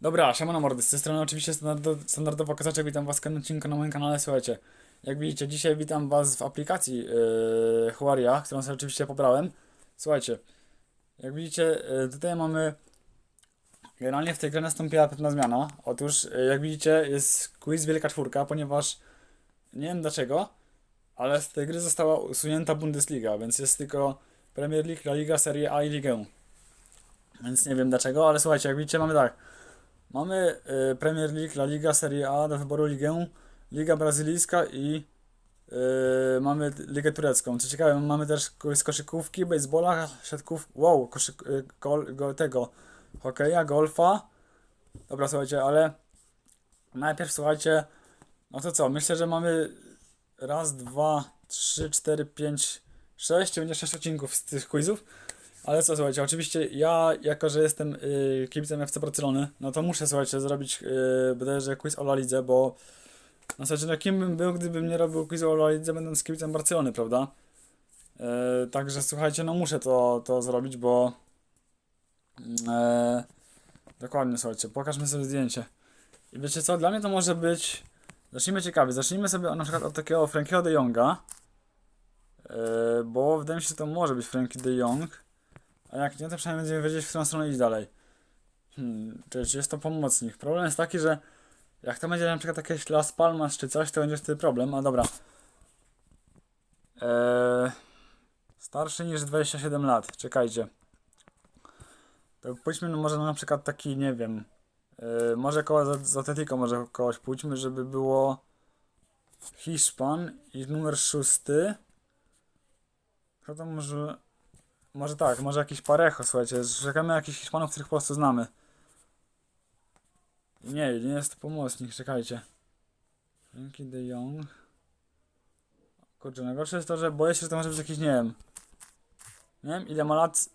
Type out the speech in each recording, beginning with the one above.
Dobra, siemano mordy, z tej strony oczywiście standardo, standardowo Kozaczek, witam was w odcinku na moim kanale, słuchajcie, jak widzicie, dzisiaj witam was w aplikacji yy, Huaria, którą sobie oczywiście pobrałem, słuchajcie, jak widzicie, yy, tutaj mamy, generalnie w tej grze nastąpiła pewna zmiana, otóż, yy, jak widzicie, jest quiz Wielka Czwórka, ponieważ, nie wiem dlaczego, ale z tej gry została usunięta Bundesliga, więc jest tylko Premier League, La Liga, Serie A i Ligę, więc nie wiem dlaczego, ale słuchajcie, jak widzicie, mamy tak, Mamy y, Premier League, La Liga, Serie A do wyboru ligę, Liga Brazylijska i y, mamy Ligę Turecką. Co ciekawe, mamy też z koszykówki, baseballa, siatków, wow, koszyk, y, gol, go, tego, hokeja, golfa. Dobra, słuchajcie, ale najpierw słuchajcie, no to co, myślę, że mamy raz, dwa, trzy, cztery, pięć, sześć, będzie sześć odcinków z tych quizów. Ale co, słuchajcie, oczywiście ja, jako że jestem y, kibicem FC Barcelony, no to muszę, słuchajcie, zrobić y, bodajże quiz o La Lidze, bo na zasadzie, no kim bym był, gdybym nie robił quizu o La Lidze, będąc kibicem Barcelony, prawda? Y, także słuchajcie, no muszę to, to zrobić, bo e, dokładnie, słuchajcie, pokażmy sobie zdjęcie. I wiecie co, dla mnie to może być, zacznijmy ciekawie, zacznijmy sobie na przykład od takiego Frankiego de Jonga, y, bo wydaje mi się, że to może być Frankie de Jong. A jak nie, to przynajmniej będziemy wiedzieć, w którą stronę iść dalej. Hmm, czy, czy jest to pomocnik? Problem jest taki, że jak to będzie na przykład jakieś Las Palmas czy coś, to będzie wtedy problem. A dobra. Eee, starszy niż 27 lat. Czekajcie. To pójdźmy no może na przykład taki, nie wiem. Eee, może koło z, z Atletico może kogoś pójdźmy, żeby było Hiszpan i numer szósty. Kto to może... Może tak, może jakiś parecho, słuchajcie. Szukamy jakichś Hiszpanów, których po prostu znamy. Nie, nie jest to pomocnik, czekajcie. Frankie de Jong. Kurczę, najgorsze jest to, że boję się, że to może być jakiś, nie wiem. Nie wiem, ile ma lat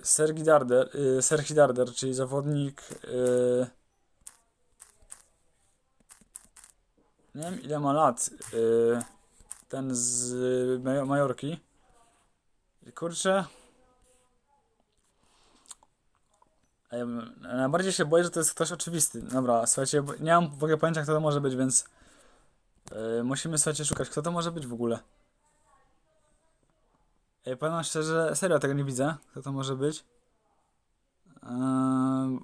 y, Sergi Darder, y, Sergi Darder, czyli zawodnik. Y, nie wiem, ile ma lat y, ten z Majo- Majorki. I kurczę. Ej, Najbardziej się boję, że to jest ktoś oczywisty. Dobra, słuchajcie, nie mam w ogóle pojęcia, kto to może być, więc yy, musimy, słuchajcie, szukać, kto to może być w ogóle. Ej, powiem szczerze, serio tego nie widzę, kto to może być. Yy,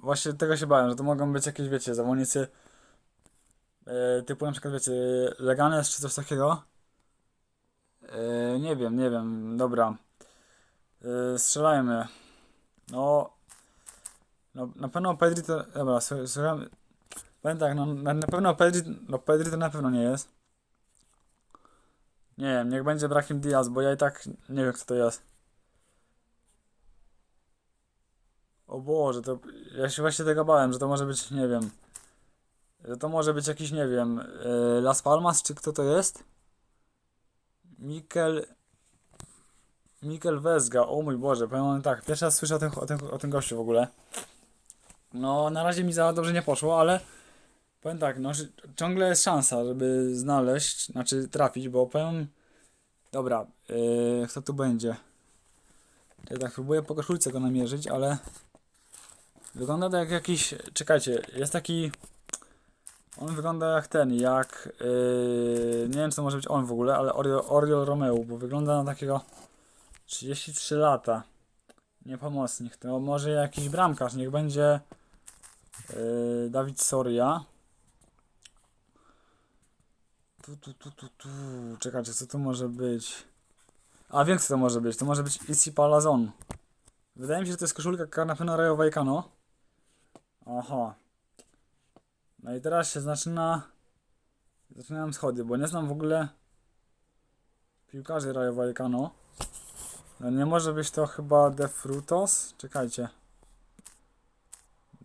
właśnie tego się bałem, że to mogą być jakieś, wiecie, zawodnicy yy, typu na przykład, wiecie, Leganes czy coś takiego. Yy, nie wiem, nie wiem, dobra. Yy, strzelajmy. No, no, na pewno Pedri to. Dobra, słu- słucham. Powiem tak, no, na, na pewno Pedri. No, Pedri to na pewno nie jest. Nie wiem, niech będzie Brahim Diaz, bo ja i tak nie wiem, kto to jest. O Boże, to. Ja się właśnie tego bałem, że to może być, nie wiem. Że to może być jakiś, nie wiem. y, Las Palmas, czy kto to jest? Mikel. Mikel Wezga, o mój Boże, powiem tak, pierwszy raz słyszę o tym, o tym, o tym gościu w ogóle. No, na razie mi za dobrze nie poszło, ale powiem tak, no, ciągle jest szansa, żeby znaleźć, znaczy trafić, bo powiem. Dobra, yy, kto tu będzie? Ja tak próbuję po koszulce go namierzyć, ale wygląda to jak jakiś. Czekajcie, jest taki. On wygląda jak ten, jak. Yy, nie wiem, czy to może być on w ogóle, ale Oriol, Oriol Romeu, bo wygląda na takiego 33 lata. Nie pomocnik, to może jakiś bramkarz, niech będzie Dawid Soria. Tu, tu, tu, tu, tu. Czekajcie, co to może być? A wiem, co to może być. To może być Isi Palazon. Wydaje mi się, że to jest koszulka na Rayo Vallecano. Aha. No i teraz się zaczyna... Zaczynam schody, bo nie znam w ogóle piłkarzy Rayo Vallecano. No nie może być to chyba De Frutos? Czekajcie.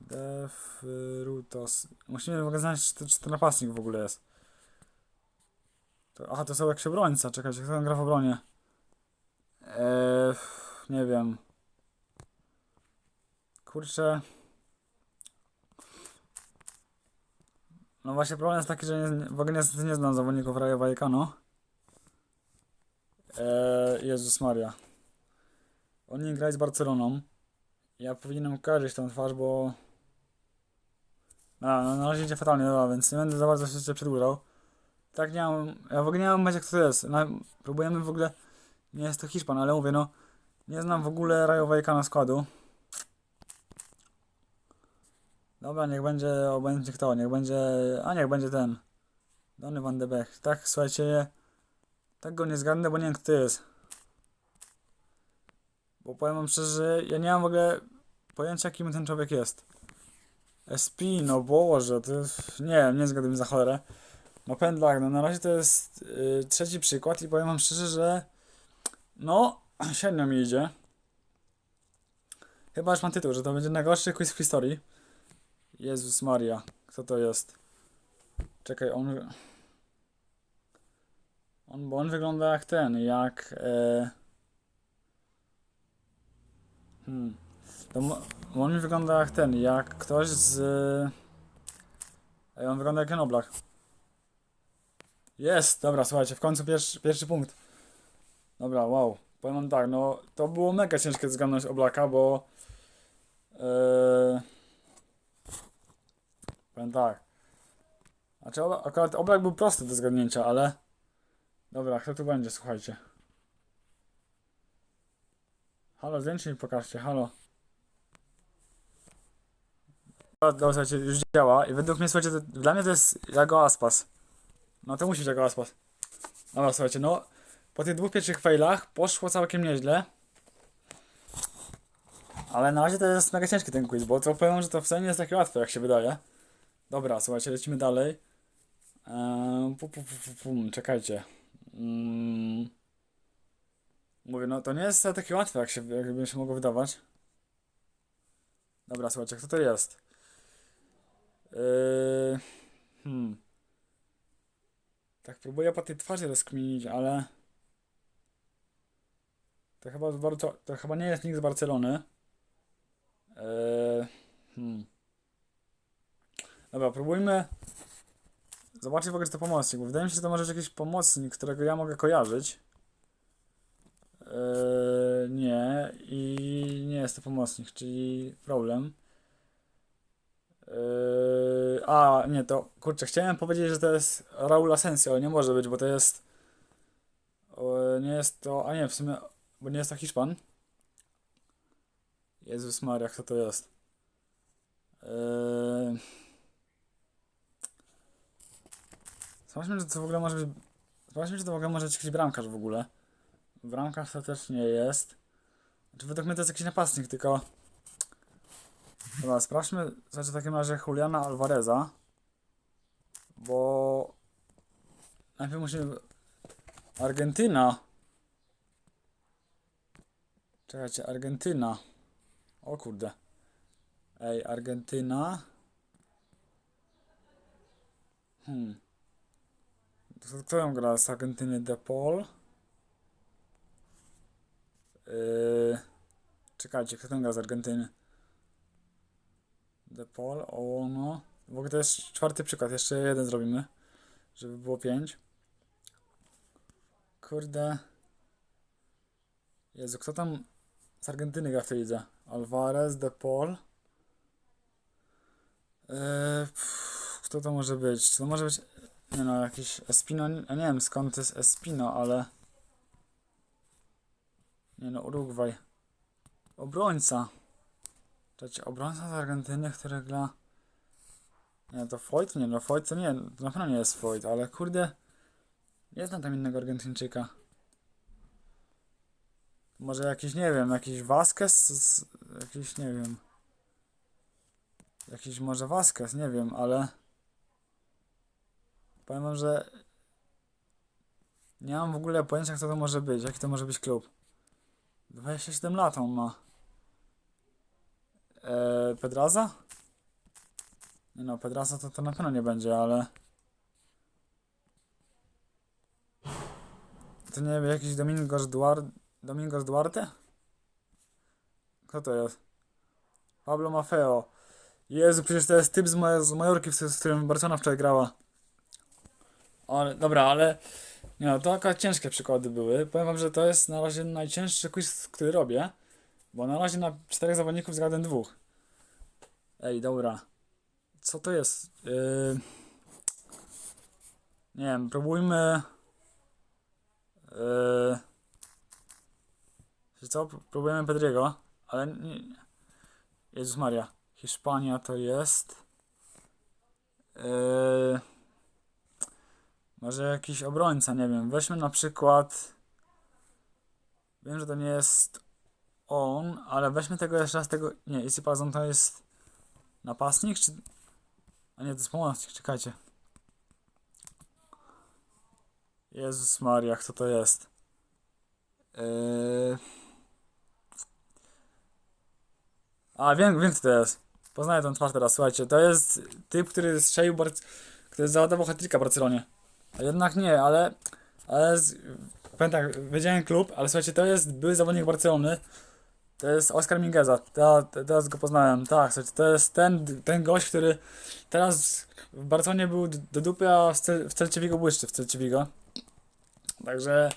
De Frutos. Musimy ogóle znaleźć, czy czy to napastnik w ogóle jest. To, aha, to są jakiś obrońca. Czekajcie, kto tam gra w obronie? Eee, nie wiem. Kurczę. No właśnie problem jest taki, że nie, w ogóle niestety nie znam zawodników Rayo Vallecano. Eee, Jezus Maria. Oni grali z Barceloną. Ja powinienem kojarzyć tą twarz, bo A, no na razie idzie fatalnie, dobra, więc nie będę za bardzo się jeszcze przedłużał. Tak nie mam, ja w ogóle nie mam pojęcia to jest. No, próbujemy w ogóle, nie jest to Hiszpan, ale mówię no, nie znam w ogóle rajowejka na składu. Dobra, niech będzie obojętnie kto, niech będzie, a niech będzie ten. Donny van de Beek. Tak, słuchajcie, tak go nie zgadnę, bo nie wiem kto to jest. Bo powiem wam szczerze, ja nie mam w ogóle pojęcia kim ten człowiek jest. SP, no Boże, to nie nie zgaduję za cholerę. No tak, no na razie to jest y, trzeci przykład i powiem wam szczerze, że no, średnio mi idzie. Chyba już mam tytuł, że to będzie najgorszy quiz w historii. Jezus Maria, kto to jest? Czekaj, on... On, bo on wygląda jak ten, jak... E... Hmm. To on wygląda jak ten, jak ktoś z... Ej, on wygląda jak Jan Oblak. Jest, dobra, słuchajcie, w końcu pierwszy, pierwszy punkt. Dobra, wow. Powiem wam tak, no to było mega ciężkie zgadnąć Oblaka, bo... Yy... Powiem tak. Znaczy, Obla- akurat Oblak był prosty do zgadnięcia, ale... Dobra, kto tu będzie, słuchajcie. Halo, zdjęcie mi pokażcie, halo. Dobra, słuchajcie, już działa i według mnie, słuchajcie, to, dla mnie to jest Jago Aspas. No to musi być Jago Aspas. Dobra, słuchajcie, no po tych dwóch pierwszych failach poszło całkiem nieźle. Ale na razie to jest mega ciężki ten quiz, bo to powiem, że to wcale nie jest takie łatwe, jak się wydaje. Dobra, słuchajcie, lecimy dalej. Eee, pu, pu, pu, pu, czekajcie. Mm. Mówię, no to nie jest takie łatwe, jak się, jakby się mogło wydawać. Dobra, słuchajcie, kto to jest? Yy, hmm. Tak próbuję po tej twarzy rozkminić, ale... To chyba, bardzo, to chyba nie jest nikt z Barcelony. Yy, hmm. Dobra, próbujmy zobaczyć w ogóle, czy to pomocnik, bo wydaje mi się, że to może być jakiś pomocnik, którego ja mogę kojarzyć. Yy, nie, i nie jest to pomocnik, czyli problem. Yy, a, nie, to kurczę, chciałem powiedzieć, że to jest Raul Asensio, ale nie może być, bo to jest. O, nie jest to. A nie, w sumie, bo nie jest to Hiszpan. Jezus Maria, kto to jest? Yy... Sprawdźmy, czy to w ogóle może być. Sprawdźmy, czy to w ogóle może być jakiś bramkarz w ogóle. Bramkarz to też nie jest. Znaczy, według mnie to jest jakiś napastnik, tylko. Dobra, sprawdźmy znaczy w takim razie Juliana Alvareza. Bo. Najpierw musimy. Argentyna. Czekajcie, Argentyna. O kurde. Ej, Argentyna. Hmm. To Kto ją gra z Argentyny? De Paul? Yy... Czekajcie, kto tam gra z Argentyny? De Paul, Ołono. W ogóle to jest czwarty przykład, jeszcze jeden zrobimy, żeby było pięć. Kurde. Jezu, kto tam z Argentyny gra w tej lidze? Alvarez, De Paul. Eee, pff, kto to może być? To może być... Nie no, jakiś Espino, ja nie wiem skąd to jest Espino, ale... Nie no, Urugwaj. Obrońca. Czekajcie, obrońca z Argentyny, który gra... Nie, to Foyt? Nie, no Foyt to nie, to na pewno nie jest Foyt, ale kurde... Nie znam tam innego Argentyńczyka. Może jakiś, nie wiem, jakiś Vasquez? Jakiś, nie wiem. Jakiś może Vasquez, nie wiem, ale... Powiem wam, że... Nie mam w ogóle pojęcia, kto to może być, jaki to może być klub. 27 lat on ma. Eee, Pedraza? No, Pedraza to, to na pewno nie będzie, ale... To nie wiem, jakiś Domingos Duarte? Domingos Duarte? Kto to jest? Pablo Maffeo. Jezu, przecież to jest typ z, Maj- z Majorki, z którym Barcelona wczoraj grała. Ale, dobra, ale... Nie no, to akurat ciężkie przykłady były. Powiem wam, że to jest na razie najcięższy quiz, który robię. Bo na razie na czterech zawodników zgadłem dwóch. Ej, dobra. Co to jest? Yy... Nie wiem, próbujmy. Yy... Co? Próbujemy Pedriego, ale nie. Jezus Maria. Hiszpania to jest. Yy... Może jakiś obrońca, nie wiem. Weźmy na przykład. Wiem, że to nie jest on, ale weźmy tego jeszcze raz tego. Nie, Issy Pazon to jest napastnik, czy. A nie, to jest pomocnik, czekajcie. Jezus Maria, kto to jest? Yy... A, wiem, wiem kto to jest. Poznaję ten twarz teraz, słuchajcie. To jest typ, który strzelił, który załadował hat-tricka Barcelonie. A jednak nie, ale... Ale... Z... Tak, wiedziałem klub, ale słuchajcie, to jest były zawodnik Barcelony. To jest Oscar te- teraz go poznałem. Tak, to jest ten, ten gość, który teraz w Barcelonie był do dupy, a w, Cel- w błyszczy w Celcie Vigo. Także...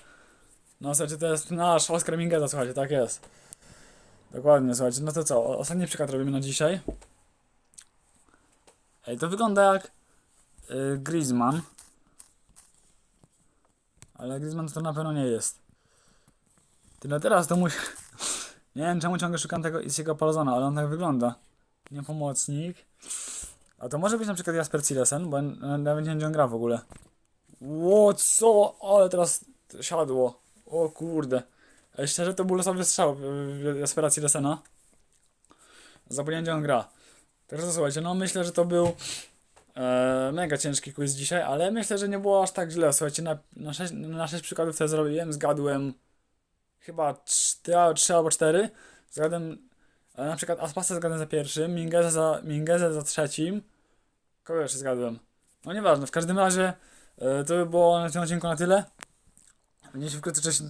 No słuchajcie, to jest nasz Oscar Mingueza, słuchajcie, tak jest. Dokładnie, słuchajcie, no to co, ostatni przykład robimy na dzisiaj. Ej, to wygląda jak y, Griezmann. Ale Griezmann to na pewno nie jest. Tyle teraz to musi... Nie wiem czemu ciągle szukam tego Isiego Palzona, ale on tak wygląda. Nie pomocnik. A to może być na przykład Jasper Cilesen, bo nawet nie gdzie on gra w ogóle. Ło, co? Ale teraz siadło. O kurde. Szczerze to był losowy strzał Jaspera Cilesena. Zapomniałem gdzie on gra. Także słuchajcie, no myślę, że to był e, mega ciężki quiz dzisiaj, ale myślę, że nie było aż tak źle. Słuchajcie, na, na, sześć, na sześć przykładów co zrobiłem, zgadłem chyba 3, 3 albo 4. Zgadłem e, na przykład Aspasa zgadłem za pierwszym, Mingezę za, Mingezę za trzecim. Kogo jeszcze zgadłem? No nieważne, w każdym razie e, to by było na tym odcinku na tyle. Będziecie wkrótce cześć,